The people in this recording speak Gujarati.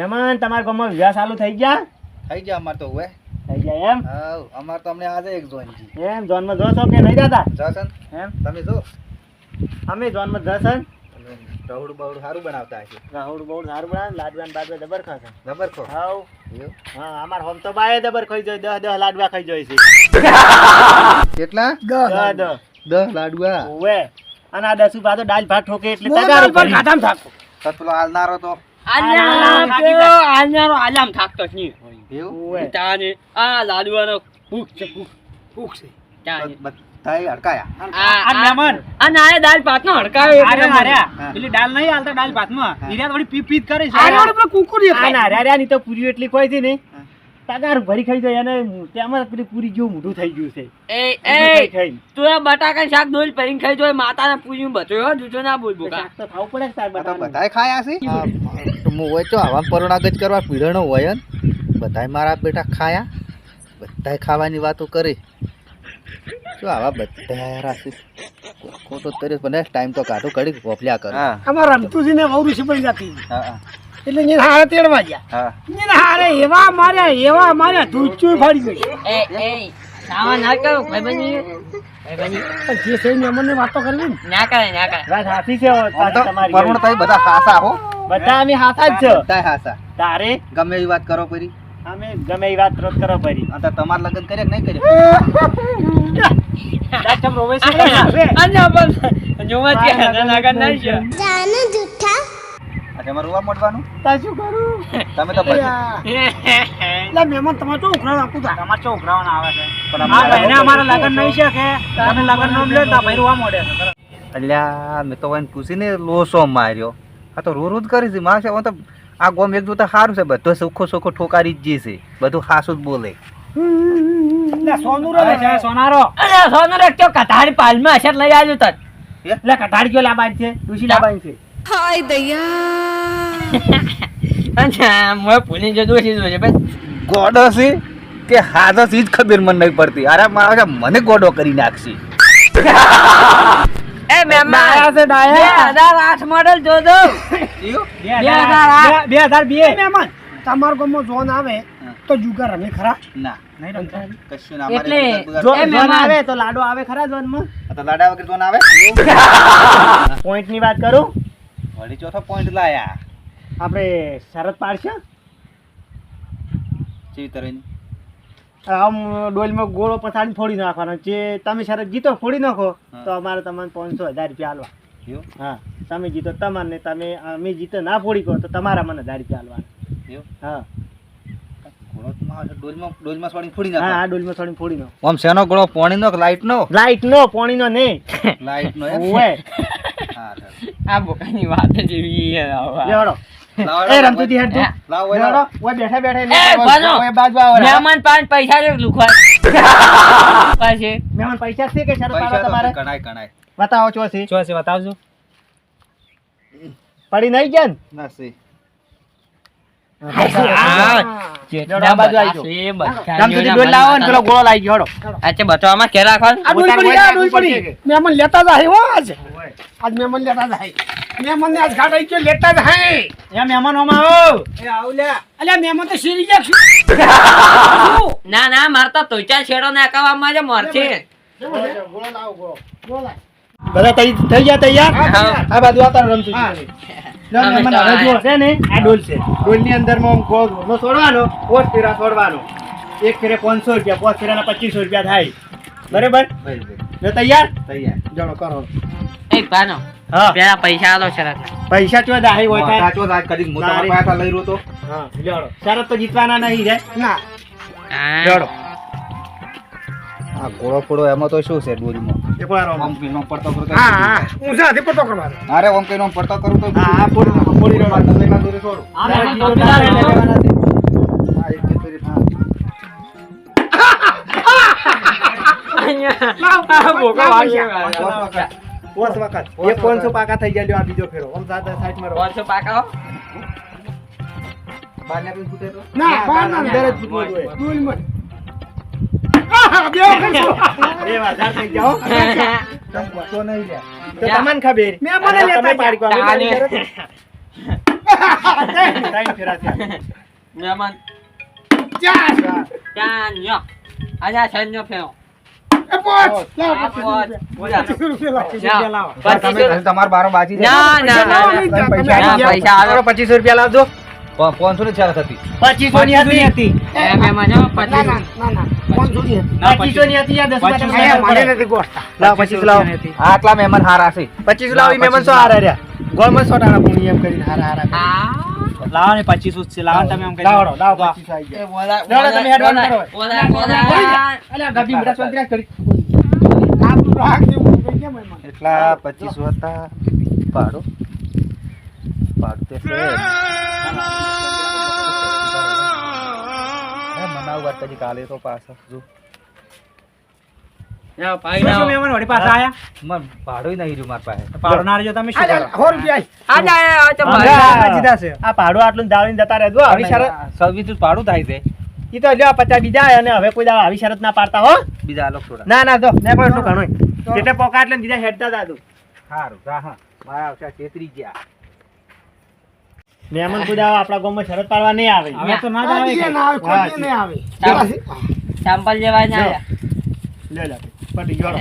મહેમાન તમારા ગામમાં વિવાહ ચાલુ થઈ ગયા? થઈ ગયા અમાર તો હવે. થઈ ગયા એમ? હાવ અમાર તો અમને આજે એક જોઈનજી એમ જોનમાં જો છો કે નહીં જતા? જસન એમ? તમે જો. અમે જોનમાં જશન રાહુડ બહુડ સારું બનાવતા છે રાહુડ બહુડ સારું બનાવે લાડવાન ને બાડવા જબર ખાશે. જબર ખો. હાવ. હા અમાર હોમ તો બાય જબર ખાઈ જોઈ દહ દહ લાડવા ખાઈ જોઈ છે. કેટલા? દહ દહ દહ. લાડવા. ઓવે. અને આ દસુ પાછો દાલ ભાત ઠોકે એટલે તગાર ઉપર પર ખાધામ થાકો. તો પેલો હાલનારો તો આલ્યા કેવો આલ્યાનો આલ્યામ થાકતો જ નહીં. તાને આ લાડવાનો ભૂખ છે ભૂખ. ભૂખ છે. તાને. બધાય હડકાયા. આ આ આ નાય ભાતનો હડકાયો દાલ નહીં હાલતા દાલ ભાતમાં. કરે છે. કુકુરી આ ખાય. ના રહ્યા રહ્યા ની તો પૂરી એટલી કોઈ હતી ને હા. તગારું ભરી ખાઈ જાય અને તેમાં પેલી પૂરી જેવું મોઢું થઈ ગયું છે. એ એ તું આ બટાકા શાક દોઈ ભરીને ખાઈ જોય માતાને પૂજ્યું બધું હો જુજો ના બોલ બોકા શાક તો ખાવ પડે ને શાક આ તો બટાકાનું. બધાય ખાયા છે? તો હું હોય તો આવા પરોણાગત કરવા પીડણો હોય ને. બધાય મારા બેટા ખાયા. બધાય ખાવાની વાતો કરી. શું આવા બધા રાશિ? ખોટો તરે પણ ટાઈમ તો કાઢો કડી કોપલ્યા કરે. હા. અમારા રમતુજીને ઋષિ પડી જતી. હા. એટલે એને હારે તેડવા ગયા હા એને હારે એવા માર્યા એવા માર્યા ધૂચું ફાડી ગઈ એ એ સાવા ના કરો ભાઈબંધી ભાઈબંધી જે વાતો કરવી ને ના કરે ના કરે વાત સાચી છે તમારી બધા હાસા હો બધા અમે હાથા જ છે બધાય હાસા તારે ગમે એવી વાત કરો પરી અમે ગમે એ વાત રોજ કરો પરી આ તમાર લગ્ન કરે કે નહીં કરે છે ના? જોવા ત્યાં છે તમારે રૂવા તા શું કરું? તમે તો એટલે મહેમાન તમારે તો ઉખરાણ આપું તા? તમારે ચો ઉઘરાવાના આવે છે? પણ આ અમારા લગન નહીં છે કે? તમે લગન નો લે તા ભાઈ રોવા મોડે અલ્યા મેં તો એને પૂછીને લોસો માર્યો. આ તો રૂ રૂ કરી છે મારે છે તો આ ગોમ એક જોતા સારું છે બધો સુખો સુખો ઠોકારી જ જે છે બધું હાસું જ બોલે. સોનારો. અરે સોનું રે તો કટારી પાલમાં અસર લઈ આવજો તક એટલે કટાડી ગયો લાબાઈ છે? ડુસી લાબાઈ છે. અચ્છા મોય ભૂલી જતો છે જોજે ભાઈ? ગોડો છે કે હાથો જ ખબર મને નહીં પડતી. અરે મારા મને ગોડો કરી નાખશે. એ ડાયા છે, ડાયા. બે હજાર જોજો. ઈયો? બે હજાર હજાર આઠ. બે હજાર બે. મહેમાન તમારા ગામમાં જોન આવે તો જુગાર રમે ખરા. ના. નહીં રમતા. કશું ના એટલે જો જોન મહેમાન. આવે તો લાડો આવે ખરા જોનમાં આ તો લાડા વગર જોન આવે? પોઈન્ટની વાત કરું? વળી ચોથો પોઈન્ટ લાયા. આપણે શરત પાડશે ચેવી આમ ડોલમાં ગોળો પછાડી ફોડી નાખવાનો. જે તમે શરત જીતો ફોડી નાખો તો અમારે તમને પાંચસો હજાર રૂપિયા આલવા. એવું? હા તમે જીતો તમારે તમે અમે જીતો ના ફોડી કહો તો તમારા મને હજાર રૂપિયા આલવાના. એવું? હા. કે લાઈટનો? લાઈટ નો પાણી નો નહીં હા ચાલ. આ બોકાની વાત જેવી લેવડો. લાવો, એ લાવો, હેડ તું. લાવો, ઓય ઓય બેઠા બેઠા. ઓય બાજુ આવો. મહેમાન પાંચ પૈસા છે લુખવા પછી? મહેમાન પૈસા છે કે શરત પાડો તમારે? કણાય કણાય બતાવો છો છે. બતાવજો. પડી નહીં ગયા ને? નથી લેવડો, આ બાજુ આવી જાઓ. રમતુજી રમતુજી ડોલ લાવો ને પેલો ગોળો લાવી ગયો હેડો. અચ્છા બતાવવામાં કે રાખવાનું? આ ડોલ પડી, આ ડોલ પડી. મહેમાન લેતા જાય હો આજ મહેમાન લેતા જાય મહેમાન ને આજ ઘાટ ગયો લેતા જાય એ મહેમાન ઓમાં આવો. એ આવ લે. અલ્યા મહેમાન તો શીરી ગયા ના ના મારતા તોચા છેડો નાખવામાં જ મરશે બધા તઈ- થઈ ગયા તૈયાર? આ બાજુ આવતા રમતું. મહેમાન, હવે છે ને આ ડોલ છે. ડોલની અંદરમાં આમ ગોળ ઘૂમો છોડવાનો ફેરા છોડવાનો. એક ફેરે પાંચસો રૂપિયા પોચ ફેરાના પચીસો રૂપિયા થાય. બરાબર? બરાબર. તૈયાર? તૈયાર. જણો કરો. એ ભાનો. હા. પેલા પૈસા આલો શરત પૈસા ચો દાહી હોય કાંઈ? સાચો રાજ કરી હું તમારા તારી- લઈ રહ્યો તો? હા લેવડો. શરત તો જીતવાના નહીં રે. ના. લેવડો. આ ઘોડો ફોડો એમાં તો શું છે ડોરીમાં? એક ઓમ કઈનો પડતો કરું તો હા હા. ઊંઝાથી પતો કરવાનો. અરે ઓમ કઈનો પડતો કરું તો હા હા ફોડી નાખો, ફોડી નાખો. મારા દબાઈના દોરે છોડું. હા, હા, જીતો તો પેલા લેવાના છે. હા, એક જીતો રે, હા. પોચ વખત. એક પાંચસો પાકા થઈ ગયા લ્યો આ બીજો ફેરો. આમ સાત સાઈડમાં મારો પાંચસો પાકા બહાર તો? ના, બહાર ના, અંદર જ ફૂટવું જોઈએ. મહેમાન ચાર ચાર. આજા સૈન્ય ફેરો. તમારે બારો બાજી. પૈસા પચીસો રૂપિયા લાવજો પાંચસો ની ચાર હતી પચીસ ના હતી. આટલા મહેમાન હારા છે પચીસ લાવી મહેમાન સો હારા રહ્યા ગોળમાં સો ટાણા એમ કરીને હારા હારા લાવો ને પચીસ છે લાવો તમે એમ લાવો લાવો પચીસ આવી ગયા. તમે અલ્યા મોટા કરી. આપણું રાખ જેવું થઈ મહેમાન. એટલા પચીસ હતા ભાડું પાડતે તે છે મનાવ વાત કાલે તો પાસે પાડો જા. ભાડું થાય છે. ઈ તો લ્યો પચાસ બીજા અને હવે કોઈ દાડો આવી શરત ના પાડતા હો. બીજા અલગ ના ના જો ને કોઈ એટલું ઘણું એટલે પોકા એટલે બીજા હેડતા દાદુ સારું હા. મારા આવશે છેતરી ગયા. મહેમાન કોઈ દાડો આપણા ગામમાં શરત પાડવા નહીં આવે. તો ના આવે ના આવે, કોઈ નહીં આવે. સેમ્પલ લેવા ના આવ્યા લે લે પટી ગયો.